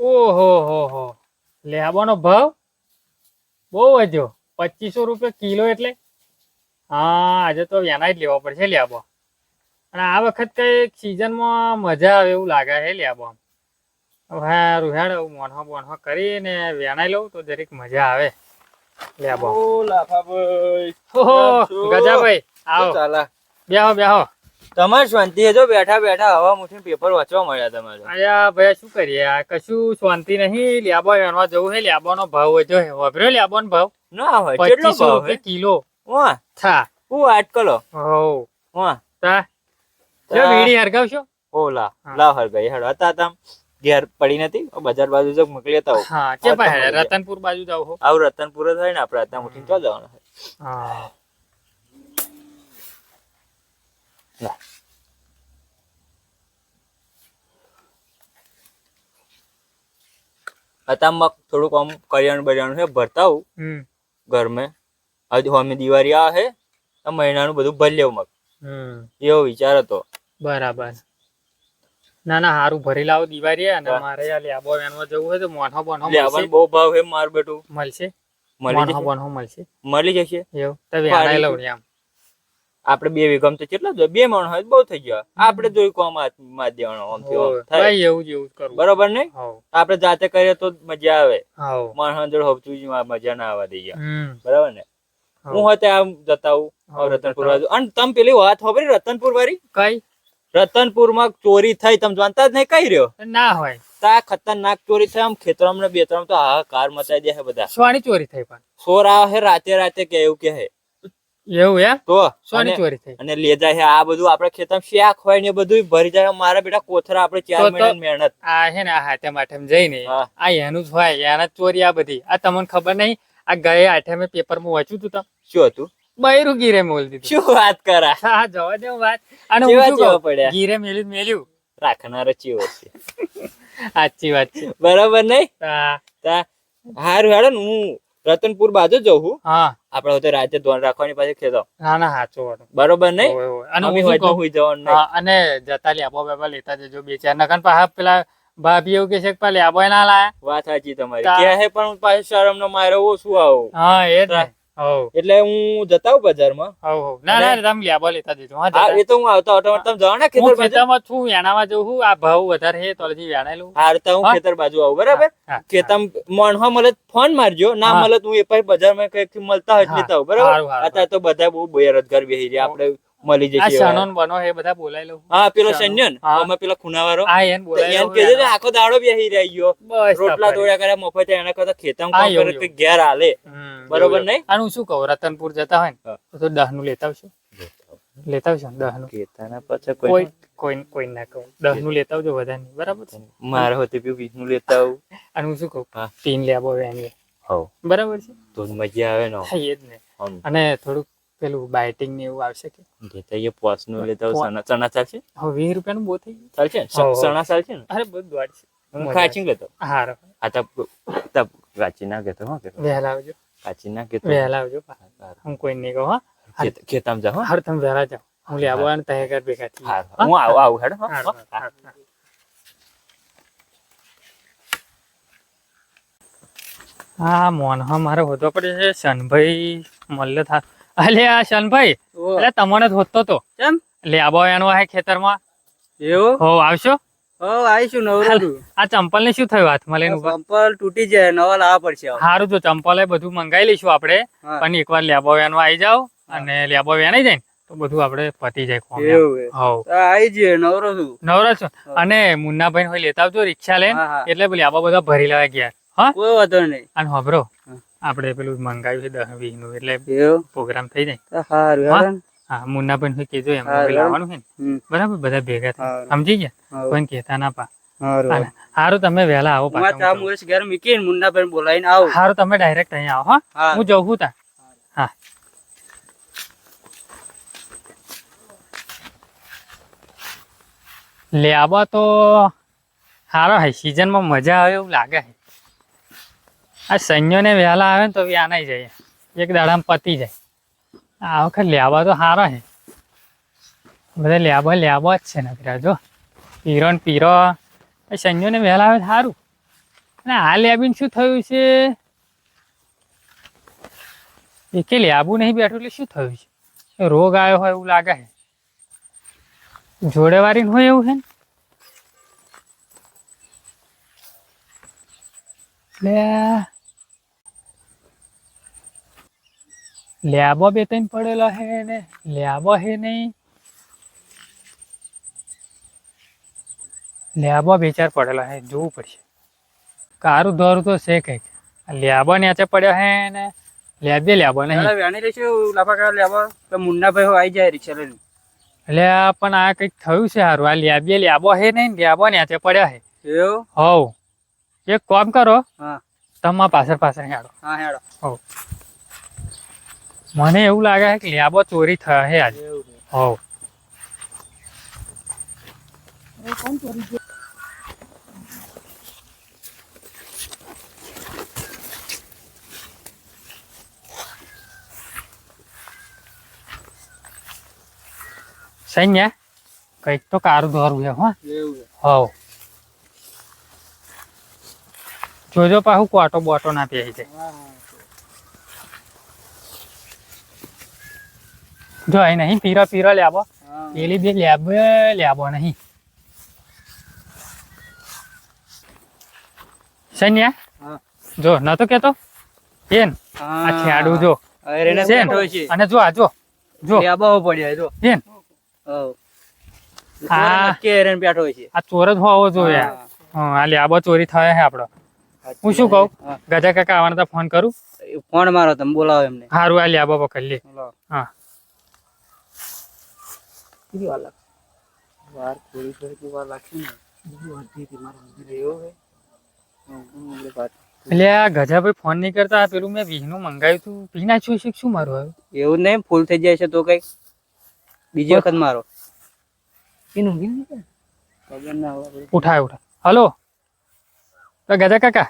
ઓહો હો હો. લેબાનો ભાવ? બહુ વધ્યો. પચીસો રૂપિયા કિલો એટલે? હા આજે તો એના જ લેવા પડશે લેબો અને આ વખત કઈ સિઝનમાં મજા આવે એવું લાગે છે લેબો આમ હા રૂહાડ મોનહો બોનહો કરીને વેણાઈ લઉં તો જરીક મજા આવે. લેબો લાફાભાઈ. ઓહો? ગજાભાઈ આવો. ચાલે. બેહો બેહો. તમારે શાંતિ જો બેઠા બેઠા હવા મુઠી પેપર વાંચવા મળ્યા તમારે. અયા ભાઈ શું કરીએ આ કશું શાંતિ નહીં. લ્યાબો વેણવા જવું છે. લેબોનો ભાવ છે વાપર્યો લેબોનો ભાવ? ના હોય. કેટલો ભાવ હે કિલો. વાહ. થા. હું અટકલો હો વાહ. તા જો વીડી હરગાવશો? ઓલા. લાવ હર ગઈ હેડો. હતા તમ ઘેર પડી નથી. બજાર બાજુ જો મોકલી હતા હા કે ભાઈ રતનપુર બાજુ જાવ હો. આવું રતનપુર જ હોય ને આપણે. અત્યારે મુઠી તો જવાનું. હા. લા. અત્યારમાં થોડુંક આમ કરિયાણું બરિયાણું છે ભરતા આવું. હમ. ઘર મેં હજુ અમે દિવાળી આ છે આ મહિનાનું બધું ભરી લેવું મગ એવો વિચાર હતો. બરાબર. ના ના હારું ભરી લાવો દિવાળી અને મારે આ લેબો એનો જવું હોય તો મોનહો બોનો લેવાનું બહુ ભાવ છે માર બેટું. મળશે? મળી જશે? મળી જશે? એવું? તો વેણાઈ લઉં આમ આપણે બે વીઘમ તો કેટલા જોઈએ? બે મણ હોય બહુ થઈ ગયા આપણે જોઈ કોમમાં દેવાનો આમ થાય એવું જ એવું કરવું. બરોબર ને? આપણે જાતે કરીએ તો મજા આવે. મણ હંજળ જોડે જ મજા ના આવવા દઈએ. બરાબર ને? હું હોતે આમ જતાવું રતનપુર બાજુ. અને તમે પેલી વાત ખબર રતનપુર વાળી? કઈ? રતનપુરમાં ચોરી થઈ તમે જાણતા જ નહીં કઈ રહ્યો? ના હોય. તા ખતરનાક ચોરી થઈ આમ ખેતરમાં ને ત્રણ તો હાહાકાર કાર મચાઈ દે બધા. સોની ચોરી થઈ પણ. ચોર આવે રાતે રાતે કે એવું કે હે એવું એમ? તો સોની ચોરી થઈ? અને લે જાય છે આ બધું આપણે ખેતરમાં શાક હોય ને બધું ભરી જાય. મારા બેટા કોથરા આપણે ચાર તો- મહેનત. આ છે ને આ હાથે માથે જઈને આ એનું જ હોય એના ચોરી આ બધી. આ તમને ખબર નહીં આ ગયે આઠે મેં પેપરમાં વાંચ્યું તું તમ શું હતું? બૈરું ગીરે મોલ દીધું. શું વાત કરા? હા જવા દે વાત. અને હું શું પડ્યા? ગીરે મેલ્યું મેલ્યું. રાખનાર ચેવો છે. સાચી વાત છે. બરાબર નહીં? હા. હારું હેડો હું રતનપુર બાજુ જઉં હા. આપણે હવે રાતે ધોન રાખવાની પાછી ખેતો. ના ના સાચું વાત. બરોબર નહીં. અને હું હોય તો? હુઈ જવાનું નહીં. અને જતા લે આપો બેબા લેતા જજો બે ચાર. નકર પાછા પેલા ભાભી એવું કે છે કે પેલા લેબો ના લાયા. વાત સાચી તમારી. તા- કે હે પણ પાછો શરમ નો મારે ઓછું આવું. હા એ એટલે હું જતા હું બજારમાં. ના ના તમે લ્યા બોલે તા દીધું હા એ તો હું આવતા આવતા તમે જવા ને ખેતર બાજુ ખેતરમાં છું વેણામાં જઉં છું. આ ભાવ વધારે હે તો હજી વેણાયેલું હારતા હું ખેતર બાજુ આવું બરાબર. ખેતમ મણવા મળે ફોન મારજો. ના. મળે તો હું એ પછી બજારમાં કંઈક મળતા હોય તો લેતા આવું બરાબર? હારું, હારું, અત્યારે તો બધા બહુ બેરોજગાર બેસી રહ્યા. આપણે મળી જશે સનો ને બનો હે બધા બોલાઈ લઉં. હા પેલો શાનો? સૈન્ય ને હા. આમાં પેલા ખૂણાવાળો આ એને બોલાઈ એને વેણામાં. આખો દાડો બેહી રહી ગયો રોટલા દોડ્યા કરે મફત એના કરતા ખેતમ કામ કરે કે ઘેર આલે બરોબર. નહીં? અને હું શું કહું રતનપુર જતા હોય ને તો દહનું લેતા આવશો લેતા આવશો દહનું ખેતાના પછી કોઈ કોઈ કોઈ ના કહું. દહનું લેતા આવજો વધારે નહીં બરાબર છે? મારે હોતે પીવું વીસનું લેતા આવું. અને હું શું કહું પીન લેબો વેણીએ હવ. બરાબર છે? તો મજા આવે ને હા એ જ ને. અને થોડુંક પેલું બાઇટિંગ ને એવું આવશે કે? આવીએ પોસનું લેતા. ચણા ચણા ચાલશે? હવે વીસ રૂપિયાનું બહુ થઈ ગયું. ચાલશે. ચણા ચાલશે ને? અરે બધું દોડ છે હું લેતો હા આ તપ તપ કાચી ના કેતો હા વહેલા આવજો. કાચી ના કેતો વહેલા આવજો. હું કોઈ નહીં કહું હા. ખેત- ખેતામાં જા તમે વહેલા જાઓ. હું લેબો આવવાનું તહે ઘર ભેગા થઈ હું? આવું આવું હેડો હો, હો. હા મોન હા મારે હોતો પડે છે. શનભાઈ મલ્લ થા અલે આ શનભાઈ એટલે તમને હોતો તો. કેમ લે આબો એનો આ ખેતરમાં. એવું? હો આવશો? હો આવીશું નવરો આ ચંપલ ને શું થયું હાથમાં લઈને ચંપલ તૂટી જાય નવા લાવવા પડશે હારું સારું તો ચંપલ એ બધું મંગાવી લઈશું આપણે. પણ એકવાર લેબો એનો આવી જાવ અને લેબો વેણાઈ જાય તો બધું આપણે પતી જાય. આવી જઈએ નવરો છું નવરો છું. અને મુન્નાભાઈ હોય લેતા આવજો રિક્ષા લઈને. એટલે પેલી આબા બધા ભરી લેવા ગયા. હા? કોઈ વાંધો નહીં. અને હોભરો હા. આપણે પેલું મંગાવ્યું છે દસ વીસનું એટલે પ્રોગ્રામ થઈ જાય. સારું હા? મુન્ના પણ હોય કેજો એમ લાવવાનું છે ને. બરાબર બધા ભેગા થાય સમજી ગયા? હારું. કેતા ના પા. હારું. તમે વહેલા આવો ચા મુરસ ઘેર મૂકીને મુન્નાભાઈને બોલાવીને આવો. હારું તમે ડાયરેક્ટ અહીંયા આવો હા? હા. જઉં છું તા હા. લેબા તો સારો હે સિઝનમાં મજા આવે એવું લાગે છે આ સૈન્યોને વહેલા આવે ને તો વ્યાનાઈ જાય. એક દાડામાં પતી જાય. આ વખત લેવા તો સારો છે. બધા લેવા લેવા જ છે નકરા, જો. પીરો ને પીરો. સૈન્યોને વહેલા આવે સારું અને આ લેબીને શું થયું છે? એકે લેબુ નહીં બેઠું એટલે શું થયું છે? રોગ આવ્યો હોય એવું લાગે છે. જોડે વાળીને હોય એવું છે ને? લે લેબો બે ત્રણ પડેલો હે ને લેબો હે નહીં. લેબો બે ચાર પડેલો હે જોવું પડશે. કારું દોરું તો છે કંઈક. લેબો નેચે પડ્યો હે ને લેબે લેબો નહીં. વેણી લઈશું લાફા લેવા તો મુન્નાભાઈ આવી જાય રિક્ષા લઈને. એટલે પણ આ કંઈક થયું છે સારું આ લેબે લેબો હે નહીં લેબો નેચે પડ્યો હે. એવું? હોવ. એક કામ કરો હા. તમા પાછળ પાછળ હેડો. હા હેડો. મને એવું લાગે છે કે લેબો ચોરી થયો હે આજે એવું છે. હવ સૈન્ય કંઈક તો કારું દોરવું છે હો એવું છે. હવ જોજો પાછું કોટો બોટો ના પહેરી જાય હા, હા. જો અહીં નહીં પીરો પીરો લેબો પેલી બે લેબ લેબો નહીં. સૈન્ય. જો નતો કેતો એન આ છેડું જો. અને જો આ જો જો. લેબા પડ્યા જો. એન. આ- નક્કી બેઠો છે. આ ચોર જ હોવો જોઈએ. હા. લેબો ચોરી થાય છે આપડો હું શું કહું? ગજા કાકા આવવાના તો ફોન કરું? ફોન મારો તમે બોલાવો એમને. સારું આ લેબો પકડી લે. હા. કેટલી વાર લાગશે? વાર થોડી થોડી વાર લાગશે ને. બીજી અડધી થી મારે છે. હમ, હમ, એટલે વાત. એટલે આ ગજાભાઈ ફોન નહીં કરતા પેલું મેં વીહનું મંગાવ્યું હતું પી નાખ્યું છે શું મારું આવ્યું એવું નહીં ફૂલ થઈ જાય છે તો કઈ. બીજી વખત મારો. ખબર ના હોય ઉઠાય ઉઠા હલો. તો ગજા કાકા.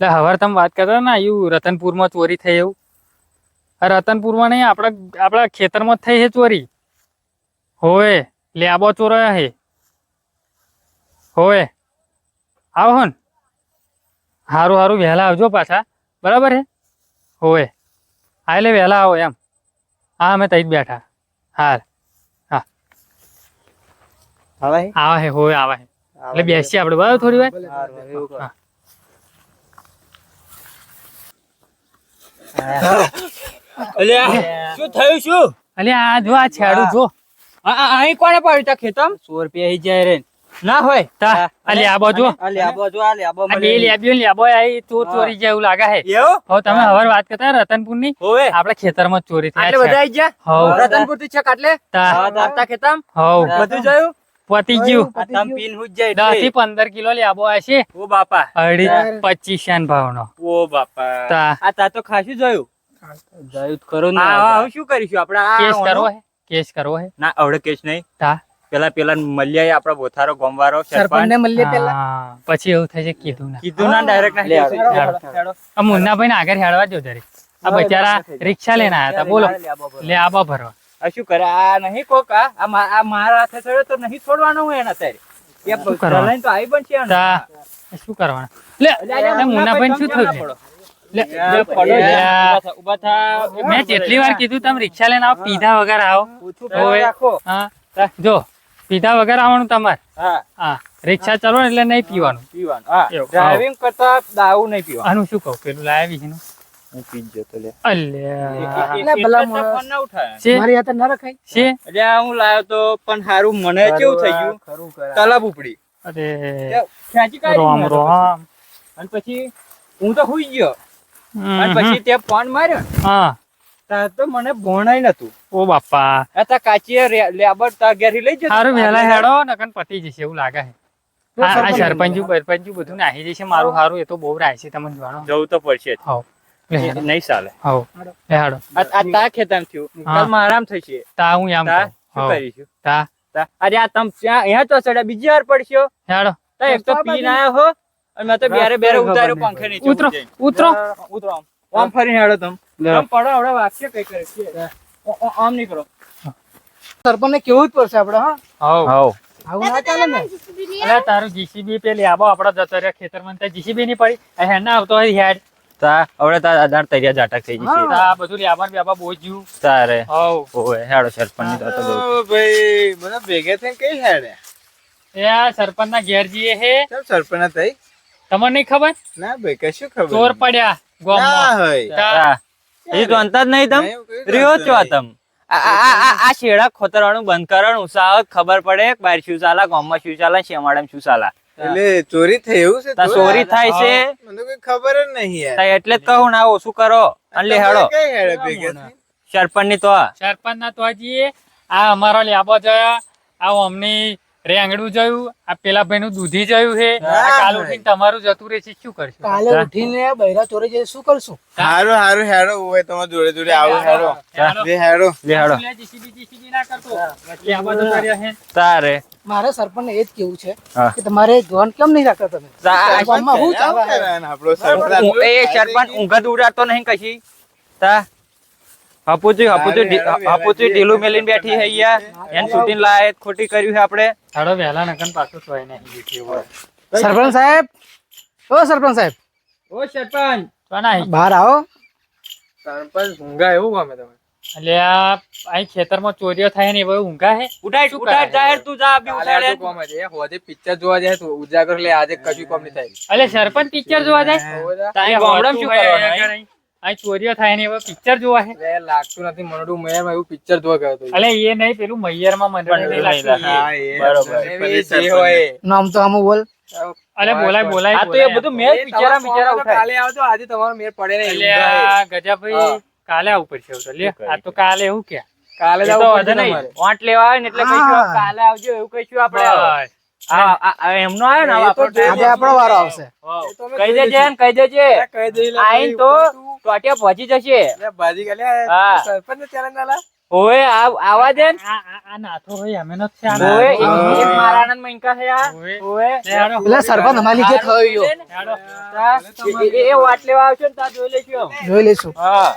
એટલે હવાર તમે વાત કરતા ને એવું રતનપુરમાં ચોરી થઈ એવું. આ રતનપુરમાં નહીં આપણા આપણા ખેતરમાં જ થઈ છે ચોરી. હોવે લેબો ચોરાયા હે. હોવે. આવો હન. હારું હારું વહેલા આવજો પાછા. બરાબર હે? હોવે. હા એટલે વહેલા આવો એમ. હા અમે તઈ જ બેઠા. હાર હા. આવા હે? હોવે આવા હે. એટલે બેસીએ આપણે બરાબર થોડી વાર. અલ્યા શું થયું શું? અલ્યા આ જો આ છેડું જો. અહીં કોને પાડ્યું તા ખેતમ? સો રૂપિયા આઈ જાય રે. ના હોય? તા હા. અલે આ બાજુ આ બાજુ જો આ બાજુ આ બે લેબો આઈ ચોર ચોરી જાય એવું લાગે હે. તમે હવાર વાત કરતા રતનપુરની હોવે. આપડે ખેતરમાં ચોરી આટલે એટલે બધા ગયા? હવ. રતનપુરથી છેક આટલે? તા. તા. ખેતમ? હો બધું જોયું? પતી ગયું. તમ પીન હુજ જાય દસથી પંદર કિલો લેબો હશે ઓ બાપા. અઢી પચીસ પચીસ ભાવ નો ઓ બાપા. તા. આ તા તો ખાસું જોયું. જાય ખરો ને શું કરીશું? આપણે આ કેસ? કરવો હે. કેસ કરવો હે? ના આવડે કેસ નહીં. તા. પેલા પેલા મલ્યા આપડા બોથારો ગોમવારો સરપંચ પેલા? પછી એવું થાય છે કીધું ના. કીધું ના ડાયરેક્ટ ના. આ મુન્નાભાઈ ને આગળ હેડવા જો જરી આ બચારા રિક્ષા લઈને આયા હતા. બોલો. લે આબા ભરવા આ શું કરે? આ નહીં કોક? આ આ મારા હાથે થયો તો નહીં છોડવાનો હોય એના તારે શું કરવાનું? તો પણ છે શું કરવાનું? લે, મુન્નાભાઈ શું થયું મેં જેટલી વાર કીધું તમે રિક્ષા લઈને આવો પીધા વગર આવો. ઓછું હવે. પેલા રાખો. હા. જો પીધા વગર આવવાનું તમારે. હા, હા રિક્ષા ચાલો એટલે નહીં પીવાનું. પીવાનું. હા, ડ્રાઇવિંગ કરતા દારૂ નહીં પીવાનું. આનું શું કહું પેલું લાવી છે હું પી જતો લે. અલ્યા. એ- ના, એ- ભલા ફોન ના ઉઠાય. મારી હાથે ના રખાય? છે? એટલે હું લાવ્યો તો પણ હારું મને કેવું થઈ ગયું? ખરું તલબ ઉપડી. અરે. ખેંચી કાઢી રોમ રોમ. પછી. અને પછી હું તો હુઈ ગયો. અને પછી તે ફોન માર્યો ને, હા. તો મને ભણાય નતું. ઓ બાપા. આ તા કાચીએ લેબર તા ઘેરી લઈ જજો સારું વેલા હેડો નકન પતી જશે એવું લાગે છે. આ બધું નાહી જશે મારું સારું એ તો બહુ રાય છે તમને જવું તો પડશે. નહીં ચાલે. હવ હેડો. આ આ તા ખેતમ થયું. હા. કાલ આરામ થશે તા હું એમ શું કરીશું? તા. તા. અરે આ તમ ત્યાં અહીંયા તો ચડ્યા બીજી વાર પડશો. હેડો. તા એક તો પીને આયો હો. મેં તો બેરે બેરે ઉતાર્યો પંખે નીચે ઉતરો ઉતરો. ઉતરો આમ. ફરીને હેડો તમ. આમ પડો હવે વાક્ય કઈ કરે છે. આમ નહીં કરો. સરપંચને કેવું જ પડશે આપણે હા? હવ આવું ના ચાલે ને? અલે તારું જીસીબી પે લેબો આપડે જતો રહ્યો ખેતરમાં ત્યાં જીસીબી નહીં પડી. ના આવતો હોય હેડ. તા હવે તાર આધાર તૈયાર ઝાટક થઈ જશે આ બધું લેબર બેબા બહુ તારે. હવ ઓય હેડો સરપંચની તો ભાઈ મને ભેગે થઈને કઈ હેડે? એ સરપંચ ના ઘેર જઈએ હે. સરપંચ થઈ? તમને નહીં ખબર? ના ભાઈ કશું ખબર ચોર. પડ્યા ના ગોમમાં હોય. તા. એ તો અંતર નહીં તમ? રહ્યો છો તમ આ શેડા ખોતરવાનું બંધ કરવાનું ઉસાવત ખબર પડે બાર શું ચાલે ગામમાં શું ચાલા શેમાડામાં શું ચાલા. એટલે ચોરી થઈ એવું છે ચોરી થાય છે. મને કોઈ ખબર જ નહીં યાર. એટલે જ કહું ના ઓછું કરો અને લે હેડો? સરપંચની તો સરપંચ ના તો જઈએ આ અમારો લેબો જોયા આ અમની રેંગડું જોયું? આ પેલા ભાઈ નું દૂધી જોયું છે? કાલ ઉઠીને તમારું જતું રહેશે શું કરશું? કાલે ઉઠીને બૈરા ચોરે જઈ શું કરશું? હારું હારું હેડો હોય તમાર જોડે જોડે આવો હેડો હેડો. હેડો. લે હેડો. લે, ના કરતો. છે. તારે. મારે સરપંચ એ જ કેવું છે કે તમારે ધોન કેમ નહીં રાખતા તમે? ગામમાં હું ચાલે આપણો સરપંચ? એ સરપંચ ઊંઘ ઉડાડતો નહીં કશી. તા. હપુચી હપુચી હપુચી ઢીલું મેલીને બેઠી હે યાર. એન શૂટિંગ લાયક ખોટી કર્યું હે આપણે. હાડો વેલા નકન પાછું સોય નહીં. સરપંચ સાહેબ? ઓ સરપંચ સાહેબ. ઓ સરપંચ. કોના બહાર આવો. સરપંચ ઊંઘા એવું ગમે તમે એટલે આ અહીં ખેતરમાં ચોરીઓ થાય ને એવા ઊંઘા હે? ઉઠાડ શું જાહેર તું જા બી ઉઠાડ પિક્ચર જોવા જાય તો ઉજાગર લે આજે કશું કોમ નહીં થાય. એટલે સરપંચ પિક્ચર જોવા જાય? તારી ગામડામાં શું કરવાનું હે? અહીં ચોરીઓ થાય ને એવા પિક્ચર જોવા છે? એ લાગતું નથી મનડું મેં એવું પિક્ચર જોવા ગયો હતો. અલે એ નહીં પેલું મૈયરમાં મને પણ નહીં લાગતું. લાગે. એ. બરોબર. જે હોય. નામ તો આમ બોલ. અલે બોલાય બોલાય આ તો એ બધું મેં બિચારા બિચારા ઉઠાય કાલે આવજો. આજે તમારો મેર પડે નહીં. એટલે આ ગજાભાઈ કાલે આવું પડશે તો. લે આ તો કાલે એવું કે. કાલે જાવ વધે નહીં. વાંટ લેવા આવે ને એટલે કહીશું કાલે આવજો એવું કહીશું આપણે. આ- આ- આ એમનો આવે ને આપણો વારો આવશે. કહી દેજે ને કહી દેજે. આઈને તો ટોટિયા પહોંચી જશે. ભાજી ગયા હા. સરપંચ ચેલેન્જ આલા ઓય આ- આવા દે ને. આ નાથો ભાઈ અમે નો છે ઓએ એક- એક મંકા છે આ. હાડો. એટલે સરપંચ અમારી લીધે થયો. એ- વાટલે વાટ લેવા આવશે ને તા જોઈ લેશું જોઈ લેશું હા.